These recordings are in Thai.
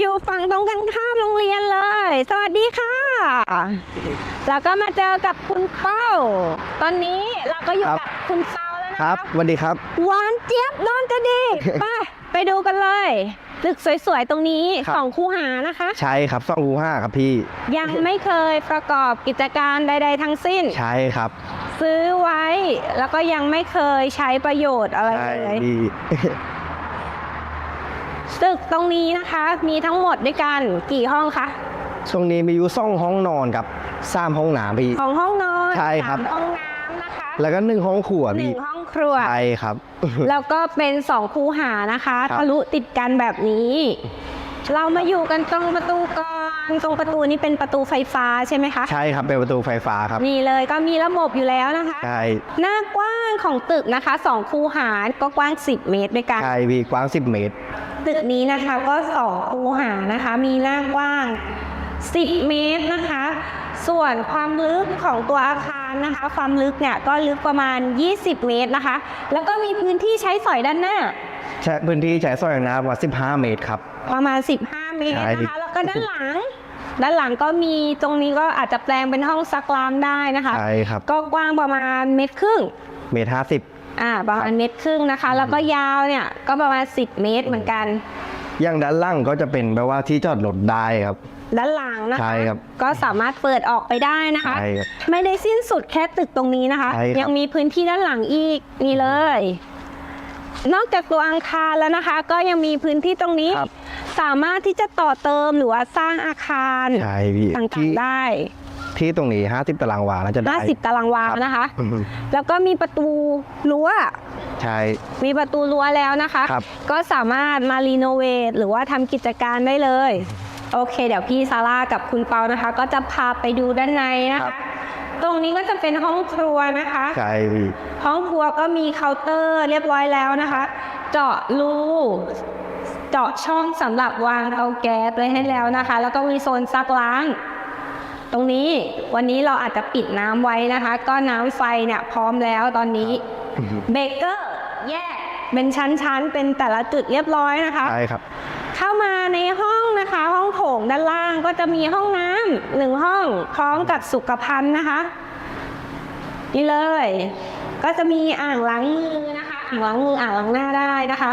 อยู่ฝั่งตรงกันข้ามโรงเรียนเลย สวัสดีค่ะ แล้วก็มาเจอกับคุณเป้า ตอนนี้เราก็อยู่ครับกับคุณเป้าแล้วนะคคะรับสวัสดีครับ หวานเจี๊ยบนอนจะดีไปไปดูกันเลยตึกสวยๆตรงนี้ครับของคูหานะคะ ใช่ครับสองอูห้าครับพี่ ยังไม่เคยประกอบกิจการใด ๆ ทั้งสิ้น ใช่ครับซื้อไว้แล้วก็ยังไม่เคยใช้ประโยชน์อะไรใช่เลยพี่ ตึกตรงนี้นะคะมีทั้งหมดด้วยกันกี่ห้องคะช่วงนี้มีอยู่สองห้องนอนกับสามห้องน้ำพี่ ของห้องนอนใช่ครับ สามห้องน้ำนะคะแล้วก็หนึ่งห้องครัวหนึ่พี่งห้องครัว ใช่ครับ แล้วก็เป็นสองคูหานะคะครับ ทะลุติดกันแบบนี้ เรามาอยู่กันตรงประตูก่อน ตรงประตูนี้เป็นประตูไฟฟ้าใช่ไหมคะ ใช่ครับเป็นประตูไฟฟ้าครับ นี่เลยก็มีระบบอยู่แล้วนะคะ ใช่ หน้ากว้างของตึกนะคะสองคูหาก็กว้าง 10 เมตรด้วยกัน ใช่พี่กว้าง 10 เมตร ตึกนี้นะคะก็สองคูหานะคะ มีหน้ากว้าง 10 เมตรนะคะ ส่วนความลึกของตัวอาคารนะคะ ความลึกเนี่ยก็ลึกประมาณ 20 เมตรนะคะ แล้วก็มีพื้นที่ใช้สอยด้านหน้า ใช้พื้นที่ใช้สอยน้ำว่า15 เมตรครับ ประมาณ 15 เมตรใช่ นะคะ แล้วก็ด้านหลัง ด้านหลังก็มีตรงนี้ก็อาจจะแปลงเป็นห้องซักล้างได้นะคะ ใช่ครับก็กว้างประมาณเมตรครึ่ง เมตรห้าสิบ อ่าประมาณเมตรครึ่งนะคะ แล้วก็ยาวเนี่ยก็ประมาณ 10 เมตรเหมือนกัน อย่างด้านล่างก็จะเป็นแบบว่าที่จอดรถได้ครับ ด้านหลังนะคะ ใช่ครับ ก็สามารถเปิดออกไปได้นะคะ ใช่ครับ ไม่ได้สิ้นสุดแค่ตึกตรงนี้นะคะ ใช่ครับ ยังมีพื้นที่ด้านหลังอีกนี่เลย นอกจากตัวอาคารแล้วนะคะ ก็ยังมีพื้นที่ตรงนี้ ครับ สามารถที่จะต่อเติมหรือว่าสร้างอาคารใช่พี่ต่างที่ๆได้ที่ตรงนี้ 50 ตารางวาน่าจะได้ 50ตารางวาครับ นะคะ อืมแล้วก็มีประตูรั้ว ใช่ มีประตูรั้วแล้วนะคะ ครับ ก็สามารถมารีโนเวทหรือว่าทำกิจการได้เลย โอเค เดี๋ยวพี่ซาร่ากับคุณเปานะคะ ก็จะพาไปดูด้านในนะครัคะ บ ตรงนี้ก็จะเป็นห้องครัวนะคะ ใช่พี่ห้องครัวก็มีเคาน์เตอร์เรียบร้อยแล้วนะคะ เจาะรูเจาะช่องสำหรับวางเตาแก๊สไว้ให้แล้วนะคะ แล้วก็มีโซนซักล้าง ตรงนี้วันนี้เราอาจจะปิดน้ำไว้นะคะ ก็น้ำไฟเนี่ยพร้อมแล้วตอนนี้เบเกอร์แยกเป็นชั้นๆ เป็นแต่ละจุดเรียบร้อยนะคะ ใช่ครับ เข้ามาในห้องนะคะ ห้องโถงด้านล่าง ก็จะมีห้องน้ำหนึ่งห้องพร้อมกับสุขภัณฑ์นะคะ นี่เลย ก็จะมีอ่างล้างมือนะคะอ่างล้างมืออ่างล้างหน้าได้นะคะ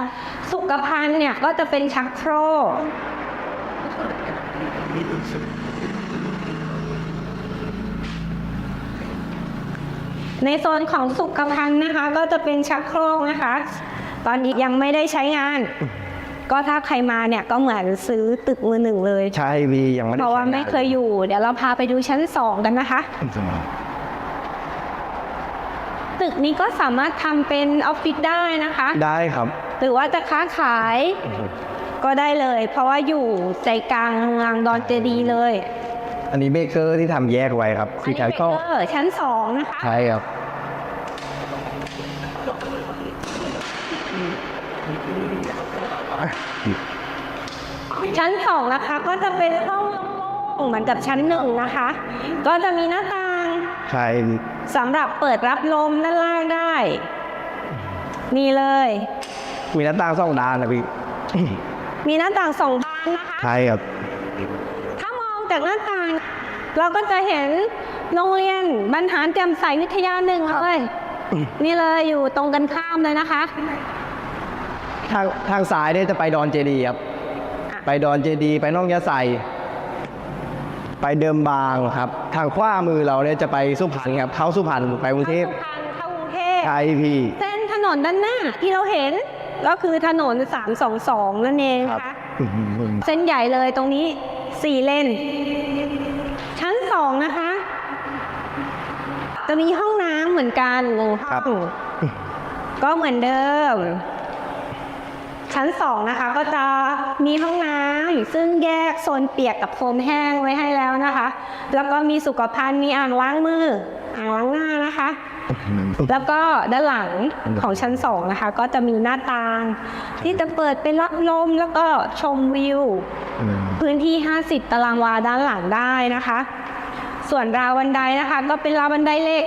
สุขภัณฑ์เนี่ยก็จะเป็นชักโครกในโซนของสุขภัณฑ์นะคะ ก็จะเป็นชักโครกนะคะ ตอนนี้ยังไม่ได้ใช้งาน ก็ถ้าใครมาเนี่ยก็เหมือนซื้อตึกมือหนึ่งเลยใช่พี่ยังไม่ได้เพราะว่าใช้งนไม่เคยอยู่ เดี๋ยวเราพาไปดูชั้นสองกันนะคะ ตึกนี้ก็สามารถทำเป็นออฟฟิศได้นะคะ ได้ครับ หรือว่าจะค้าขายก็ได้เลย เพราะว่าอยู่ใจกลางเมืองดอนเจดีย์เลย อันนี้เบเกอร์ที่ทำแยกไว้ครับอันคือนี้ใช้ก็เบเกอร์ชั้นสองนะคะ ใช่ครับ ชั้นสองนะคะ ก็จะเป็นห้องโล่งๆเหมือนกับชั้นหนึ่งนะคะ ก็จะมีหน้าต่างใช่สำหรับเปิดรับลมด้านล่างได้ นี่เลย มีหน้าต่างสองด้านนะพี่ มีหน้าต่างสองบานนะคะใช่ครับ ถ้ามองจากหน้าต่าง เราก็จะเห็นโรงเรียนบรรหารแจ่มใสวิทยาหนึ่งครับเลย นี่เลยอยู่ตรงกันข้ามเลยนะคะ ทางทางซ้ายเนี่ยจะไปดอนเจดีย์ครับ อะ ไปดอนเจดีย์ไปน่องยะไซไปเดิมบางครับ ทางขว้ามือเราเนี่ยจะไปสุพรรณครับ เข้าสุพรรณไปกรุงเทพเข้ากรุงเทพ ใช่พี่ เส้นถนนด้านหน้าที่เราเห็นก็คือถนน 322 นั่นเองครับ นะคะอื้อหือเส้นใหญ่เลยตรงนี้สี่เลน ชั้นสองนะคะ จะมีห้องน้ำเหมือนกันหนึ่งห้ครัอบงก็เหมือนเดิม ชั้นสองนะคะก็จะมีห้องน้ำซึ่งแยกโซนเปียกกับโซนแห้งไว้ให้แล้วนะคะ แล้วก็มีสุขภัณฑ์มีอ่างล้างมืออ่างล้างหน้านะคะ แล้วก็ด้านหลังของชั้นสองนะคะ ก็จะมีหน้าต่าง ที่จะเปิดเป็นรับลมแล้วก็ชมวิว พื้นที่ 50 ตารางวาด้านหลังได้นะคะ ส่วนราวบันไดนะคะ ก็เป็นราวบันไดเหล็ก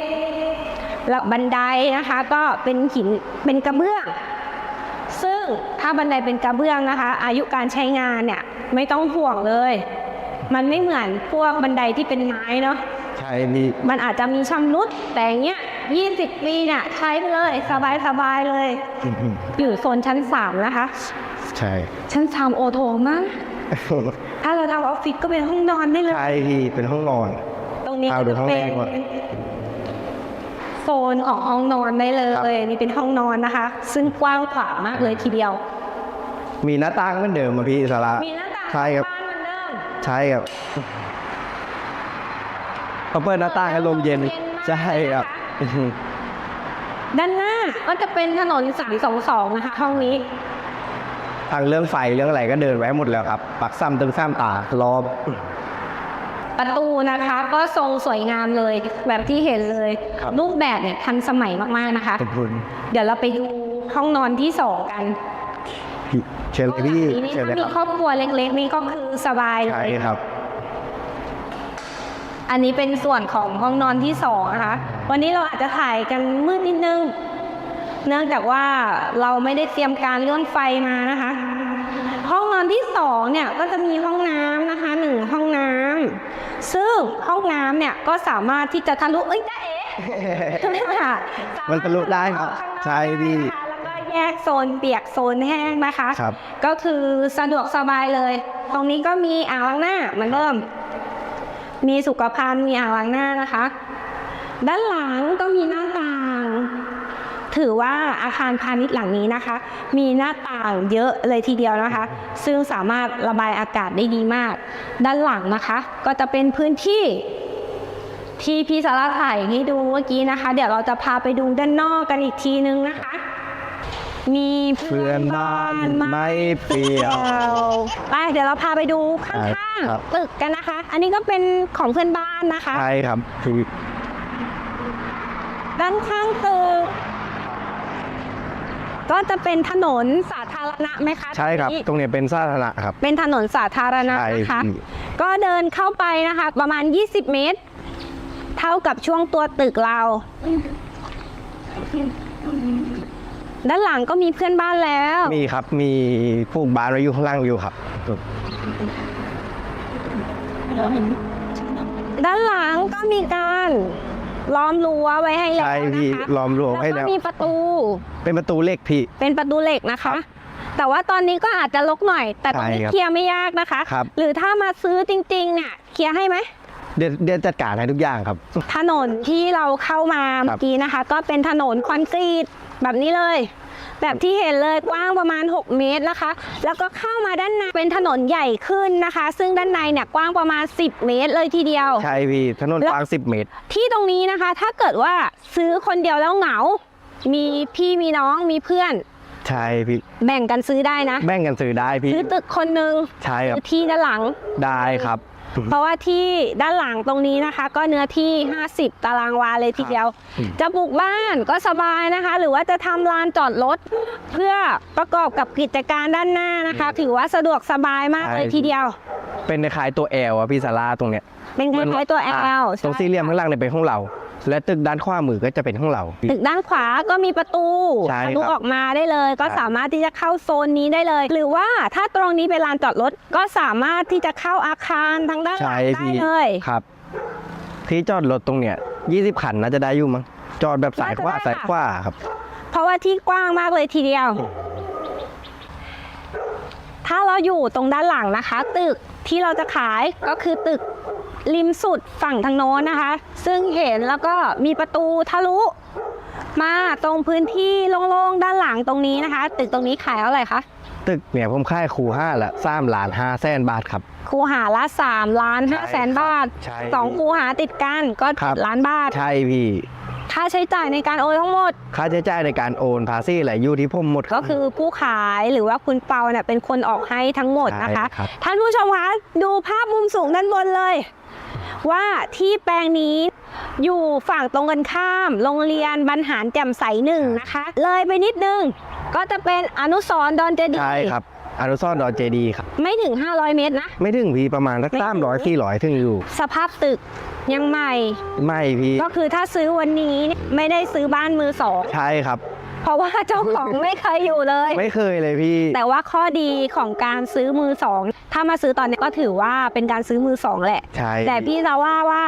แล้วบันไดนะคะ ก็เป็นหินเป็นกระเบื้องซึ่ง ถ้าบันไดเป็นกระเบื้องนะคะ อายุการใช้งานเนี่ยไม่ต้องห่วงเลย มันไม่เหมือนพวกบันไดที่เป็นไม้เนาะใช่พี่มันอาจจะมีชำรุดแต่อย่างเงี้ย20ปีเนี่ยใช้ไปเลยสบายสบายๆเลย อยู่โซนชั้น3นะคะ ใช่ ชั้น3โอโถงมากถ้าเราทำออฟฟิศก็เป็นห้องนอนได้เลย ใช่พี่เป็นห้องนอนตรงนี้เอาก็ดูจะห้องเป็แรนกก่อน โซนของห้องนอนได้เลครับยนี่เป็นห้องนอนนะคะ ซึ่งกว้างขวางมากเลยทีเดียว มีหน้าต่างเหมือนเดิมอะพี่สาระมีหน้าต่างใช่ครับบ้านเหมือนเดิมใช่ครับเขาเปิดหน้าต่างให้ลมเย็นใช่ครับด้านหน้าก็จะเป็นถนนสายสองสองนะคะห้องนี้ทางเรื่องไฟเรื่องอะไรก็เดินไว้หมดแล้วครับ ปักซ้ำตึงซ้ำตาล้อม ประตูนะคะก็ทรงสวยงามเลยแบบที่เห็นเลยครับ รูปแบบเนี่ยทันสมัยมากๆนะคะ ขอบคุณเดี๋ยวเราไปดูห้องนอนที่สองกันพี่เชิญเลยพี่อันนี้เชิญเลยถ้ามีครับครอบครัวเล็กๆนี่ก็คือสบายเลใช่ย ครับ อันนี้เป็นส่วนของห้องนอนที่สองนะคะ วันนี้เราอาจจะถ่ายกันมืดนิดนึง เนื่องจากว่าเราไม่ได้เตรียมการเรื่องไฟมานะคะ ห้องนอนที่สองเนี่ยก็จะมีห้องน้ำนะคะหนึ่งห้องน้ำ ซึ่งห้องน้ำเนี่ยก็สามารถที่จะทะลุเอ้ยได้เอ๋ใช่ไหมคะมันทะลุได้ครับใช่พี่แล้วก็แยกโซนเปียกโซนแห้งนะคะครับก็คือสะดวกสบายเลย ตรงนี้ก็มีอ่างล้างหน้าเหมือนเดิม มีสุขภัณฑ์มีอ่างล้างหน้านะคะ ด้านหลังก็มีหน้าต่าง ถือว่าอาคารพาณิชย์หลังนี้นะคะ มีหน้าต่างเยอะเลยทีเดียวนะคะ ซึ่งสามารถระบายอากาศได้ดีมาก ด้านหลังนะคะ ก็จะเป็นพื้นที่ที่พี่สาราถ่ายให้ดูเมื่อกี้นะคะ เดี๋ยวเราจะพาไปดูด้านนอกกันอีกทีนึงนะคะ มีเพื่อนบ้านไม่เปลี่ยวไปเดี๋ยวเราพาไปดูข้างครับ ๆตึกกันนะคะ อันนี้ก็เป็นของเพื่อนบ้านนะคะ ใช่ครับคือด้านข้างตึก ก็จะเป็นถนนสาธารณะไหมคะใช่ครับตงนี้ตรงเนี้ยเป็นสาธารณะครับ เป็นถนนสาธารณะใช่นะคะพี่ก็เดินเข้าไปนะคะ ประมาณ 20 เมตร เท่ากับช่วงตัวตึกเรา ด้านหลังก็มีเพื่อนบ้านแล้ว มีครับ มีพวกบ้านไว้อยู่ข้างล่างอยู่ครับ ด้านหลังก็มีการ ล้อมรั้วไว้ให้แล้วใช่นะพี่คะล้อมรั้วให้แล้แล้ววก็มีประตู เป็นประตูเหล็กพี่ เป็นประตูเหล็กนะคะ แต่ว่าตอนนี้ก็อาจจะลกหน่อย แต่ตรงนี้ใช่ครับเคลียร์ไม่ยากนะคะ ครับ หรือถ้ามาซื้อจริงๆเนี่ยเคลียร์ให้ไหม เดี๋ยวเดี๋ยวจัดการให้ทุกอย่างครับ ถนนที่เราเข้ามาครัเมื่บอกี้นะคะ ก็เป็นถนนคอนกรีตแบบนี้เลย แบบที่เห็นเลยกว้างประมาณ 6 เมตรนะคะ แล้วก็เข้ามาด้านในเป็นถนนใหญ่ขึ้นนะคะ ซึ่งด้านในเนี่ยกว้างประมาณ 10 เมตรเลยทีเดียว ใช่พี่ถนนกว้าง 10 เมตร ที่ตรงนี้นะคะ ถ้าเกิดว่าซื้อคนเดียวแล้วเหงา มีพี่มีน้องมีเพื่อน ใช่พี่แบ่งกันซื้อได้นะ แบ่งกันซื้อได้พี่ซื้อตึกคนหนึ่งใช่ครับซื้อที่ด้านหลังได้ครับ เพราะว่าที่ด้านหลังตรงนี้นะคะ ก็เนื้อที่ 50 ตารางวาเลยทีเดียวอืมจะปลูกบ้านก็สบายนะคะ หรือว่าจะทำลานจอดรถเพื่อประกอบกับกิจการด้านหน้านะคะ ถือว่าสะดวกสบายมากเลยทีเดียว เป็นคล้ายๆตัวแอลอะพี่สาราตรงเนี้ยเป็นคล้ายๆตัวอะ L ตรงสี่เหลี่ยมข้างล่างเนี่ยเป็นห้องเรา และตึกด้านขวามือก็จะเป็นห้องเรา ตึกด้านขวาก็มีประตูใช่ทะลุครับออกมาได้เลย ก็ครับสามารถที่จะเข้าโซนนี้ได้เลย หรือว่าถ้าตรงนี้เป็นลานจอดรถก็สามารถที่จะเข้าอาคารทางด้านหลัใช่งได้พี่เลย ครับ ที่จอดรถตรงเนี้ย20คันน่าจะได้อยู่มั้งจอดแบบสายขวาน่าจะได้ สายขวาครับ เพราะว่าที่กว้างมากเลยทีเดียว ถ้าเราอยู่ตรงด้านหลังนะคะ ตึกที่เราจะขายก็คือตึก ริมสุดฝั่งทางโน้นนะคะ ซึ่งเห็นแล้วก็มีประตูทะลุมาตรงพื้นที่โล่งๆด้านหลังตรงนี้นะคะ ตึกตรงนี้ขายเท่าไหร่คะตึกเนี่ยผมค่ายครูห้าละสามล้านห้าแสนบาทครับ คูหาละ3ล้าน5แสนบาทใช่ สองคูหาติดกันก็ครับ7ล้านบาท ใช่พี่ ค่าใช้จ่ายในการโอนทั้งหมด ค่าใช้จ่ายในการโอนภาษีอะไรอยู่ที่ผมหมดก็คือผู้ขายหรือว่าคุณเปาเนี่ยเป็นคนออกให้ทั้งหมดนะคะใช่ครับท่านผู้ชมคะดูภาพมุมสูงด้านบนเลย ว่าที่แปลงนี้อยู่ฝั่งตรงกันข้าม โรงเรียนบรรหารแจ่มใสหนึ่งนะคะ เลยไปนิดนึงก็จะเป็นอนุสรณ์ดอนเจดีใช่ย์ครับ อนุสรณ์ดอนเจดีย์ครับไม่ถึง 500 เมตรนะ ไม่ถึงพี่ประมาณสักไม่ถึสางมร้อยสี่ร้อยถึงอยู่ สภาพตึกยังใหม่ ไม่พี่ก็คือถ้าซื้อวันนี้เนี่ยไม่ได้ซื้อบ้านมือสอง ใช่ครับ เพราะว่าเจ้าของไม่เคยอยู่เลย ไม่เคยเลยพี่ แต่ว่าข้อดีของการซื้อมือสอง ถ้ามาซื้อตอนนี้ก็ถือว่าเป็นการซื้อมือสองแหละ ใช่ แต่พี่จะว่าว่า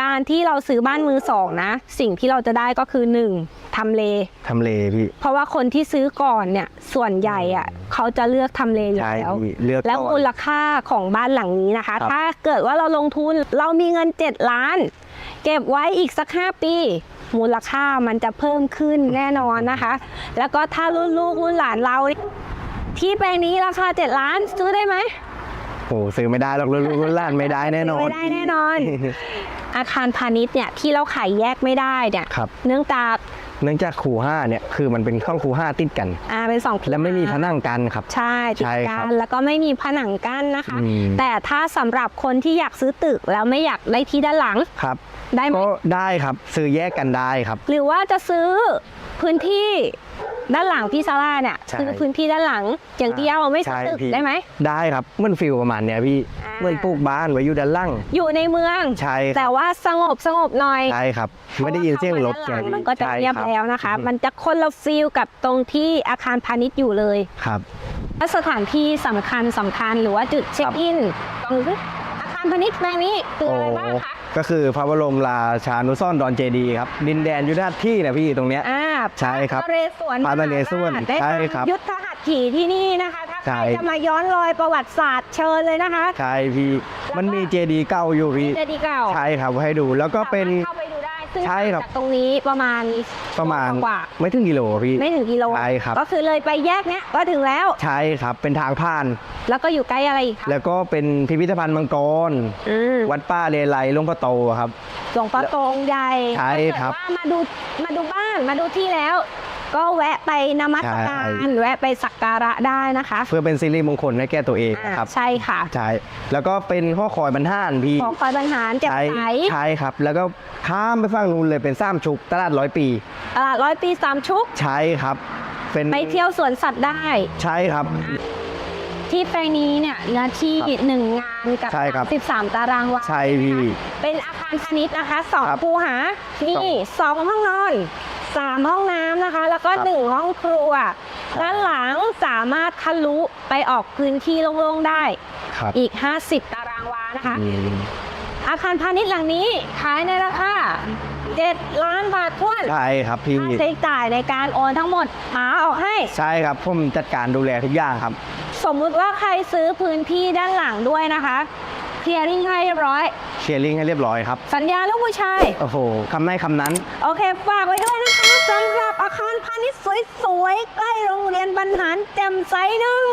การที่เราซื้อบ้านมือสองนะ สิ่งที่เราจะได้ก็คือหนึ่งทำเลทำเลพี่ เพราะว่าคนที่ซื้อก่อนเนี่ยส่วนใหญ่อะเขาจะเลือกทำเลอยู่ใช่แล้วพี่เลือกแล้วก่อน มูลค่าของบ้านหลังนี้นะคะ ครับ ถ้าเกิดว่าเราลงทุนเรามีเงิน 7 ล้าน เก็บไว้อีกสัก 5 ปี มูลค่ามันจะเพิ่มขึ้นแน่นอนนะคะ แล้วก็ถ้ารุ่นลูกรุ่นหลานเรา ที่แปลงนี้ราคา 7 ล้านซื้อได้ไหม โอ้ซื้อไม่ได้หรอกรุ่นลูกรุ่นหล้านไม่ได้แน่นอน ไม่ได้แน่นอน อาคารพาณิชย์เนี่ยที่เราขายแยกไม่ได้เนี่ยครับ เนื่องจากเนื่องจากคูห้าเนี่ยคือมันเป็นห้องคูห้าติดกัน อ่าเป็นสองและไม่มีผนังกันครับ ใช่ติดใช่ครักับนแล้วก็ไม่มีผนังกั้นนะคะ อืม แต่ถ้าสำหรับคนที่อยากซื้อตึกแล้วไม่อยากได้ที่ด้านหลังครับ ได้ไหมก็ได้ครับซื้อแยกกันได้ครับ หรือว่าจะซื้อพื้นที่ ด้านหลังพี่ซาร่าเนี่ยใช่ซื้อพื้นที่ด้านหลังอย่างเดียวไม่ซื้อใช่ตึกพี่ได้ไหม ได้ครับเหมันฟิลประมาณเนี้ยพี่อ่า เหมือนปลูกบ้านไว้อยู่ด้านล่างอยู่ในเมือง ใช่ครับแต่ว่าสงบสงบหน่อยใช่ครับ ไม่ได้ยินเสียงรถพาะว่าเข้ามาด้านหลังไงมันก็จะใช่เงียบครับแล้วนะคะอืมมันจะคนละฟีลกับตรงที่อาคารพาณิชย์อยู่เลย ครับ และสถานที่สำคัญสำคัญหรือว่าจุดเช็คอินหรืออาคารพาณิชย์แปลงนี้คืออะไรบ้างคะก็คือพระบรมราชานุสรณ์ดอนเจดีย์ครับ ดินแดนยุทธหัตที่นะพี่ตรงเนี้ย อ่า ใช่ครับพะนเรศวรพระนเรศวรมหาาชได้ใช่ทำครับยุทธหัตถีที่นี่นะคะถ้าใช่ใครจะมาย้อนรอยประวัติศาสตร์เชิญเลยนะคะใช่พี่มันมีเจดีย์เก่าอยู่พี่เจดีย์เก่าใช่ครับให้ดูแล้วก็เป็น สามารถเข้าไปดูได้ซึ่งใช่ครับ จากตรงนี้ประมาณประมาณกว่าไม่ถึงกิโลพี่ไม่ถึงกิโลใช่ครับ ก็คือเลยไปแยกเนี้ยก็ถึงแล้ว ใช่ครับเป็นทางผ่าน แล้วก็อยู่ใกล้อะไรอีกคะแล้วก็เป็นพิพิธภัณฑ์มังกร อืมวัดป้าเรไลหลวงพ่อโตครับ หลวงพ่อโตงใหญ่ใช่ครับ ถ้าเกิดว่ามาดูมาดูบ้าน มาดูที่แล้ว ก็แวะไปนมัสการใช่แวะไปสักการะได้นะคะ เพื่อเป็นสิริมงคลให้แก่ตัวเองอ่านะครับใช่ค่ะใช่แล้วก็เป็นข้อคอยบรรทัดพี่ขอคอยบรรหารแจ่มใช่ใสใช่ครับ แล้วก็ข้ามไปฝั่งนู้นเลยเป็นซ้ำชุกตลาดร้อยปีตลาดร้อยปีสามชุกใช่ครับเป็นไปเที่ยวสวนสัตว์ได้ ใช่ครับที่แปลงนี้เนี่ยเนื้อที่ครับหนึ่งงานกับใช่ครับ 13 ตารางวาใช่พี่ เป็นอาคารพาณิชย์นะคะสองครับคูหานี่สองห้องนอน สามห้องน้ำนะคะ แล้วก็ ครับหนึ่งห้องครัว ด้านหลังสามารถทะลุไปออกพื้นที่โล่งๆได้ครับอีก 50 ตารางวานะคะ อืมอาคารพาณิชย์หลังนี้ขายในราคา7ล้านบาทท้วนใช่ครับพี่ ค่าใช้จ่ายในการโอนทั้งหมดหาออกให้ ใช่ครับผมจัดการดูแลทุกอย่างครับ สมมุติว่าใครซื้อพื้นที่ด้านหลังด้วยนะคะเคลียร์ริ่งให้เรียบร้อยเคลียร์ลิงก์ให้เรียบร้อยครับ สัญญาลูกผู้ชาย โอ้โหคำไหนคำนั้น โอเค ฝากไว้ด้วยนะคะ สำหรับอาคารพาณิชย์สวยๆ ใกล้โรงเรียนบรรหารแจ่มใสหนึ่ง